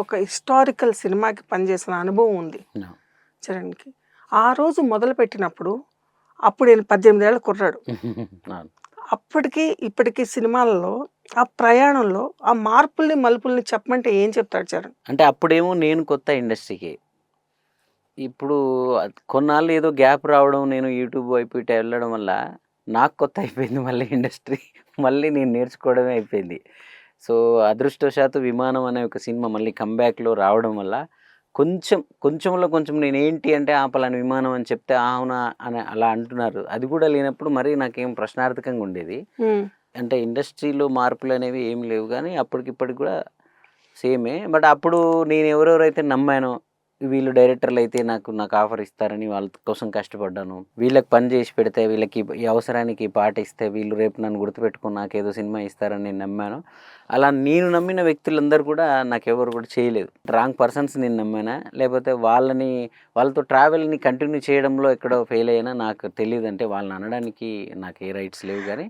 ఒక హిస్టారికల్ సినిమాకి పనిచేసిన అనుభవం ఉంది. చరణ్కి. ఆ రోజు మొదలు పెట్టినప్పుడు అప్పుడు నేను పద్దెనిమిది ఏళ్ళ కుర్రాడు. అప్పటికి ఇప్పటికి సినిమాలలో ఆ ప్రయాణంలో ఆ మార్పుల్ని మలుపుల్ని చెప్పమంటే ఏం చెప్తాడు చరణ్? అంటే అప్పుడేమో నేను కొత్త ఇండస్ట్రీకి. ఇప్పుడు కొన్నాళ్ళు ఏదో గ్యాప్ రావడం నేను యూట్యూబ్ వైపు ఇటు వెళ్ళడం వల్ల నాకు కొత్త అయిపోయింది మళ్ళీ ఇండస్ట్రీ. మళ్ళీ నేను నేర్చుకోవడమే అయిపోయింది. సో అదృష్టవశాత్తు విమానం అనే ఒక సినిమా మళ్ళీ కంబ్యాక్లో రావడం వల్ల కొంచెం కొంచెంలో కొంచెం నేను ఏంటి అంటే ఆ పలానా విమానం అని చెప్తే "ఆ, అవునా అని అలా అంటున్నారు. అది కూడా లేనప్పుడు మరీ నాకేం ప్రశ్నార్థకంగా ఉండేది. అంటే ఇండస్ట్రీలో మార్పులు అనేవి ఏం లేవు కానీ అప్పటికిప్పటికి కూడా సేమే. బట్ అప్పుడు నేను ఎవరెవరైతే నమ్మానో వీళ్ళు డైరెక్టర్లు అయితే నాకు నాకు ఆఫర్ ఇస్తారని వాళ్ళ కోసం కష్టపడ్డాను. వీళ్ళకి పని చేసి పెడితే వీళ్ళకి ఈ అవసరానికి పాట ఇస్తే వీళ్ళు రేపు నన్ను గుర్తుపెట్టుకుని నాకు ఏదో సినిమా ఇస్తారని నేను నమ్మాను. అలా నేను నమ్మిన వ్యక్తులందరూ కూడా నాకు ఎవరు కూడా చేయలేదు. రాంగ్ పర్సన్స్ నేను నమ్మానా? లేకపోతే వాళ్ళని వాళ్ళతో ట్రావెల్ని కంటిన్యూ చేయడంలో ఎక్కడో ఫెయిల్ అయినా నాకు తెలియదు. అంటే వాళ్ళని అనడానికి నాకు ఏ రైట్స్ లేవు కానీ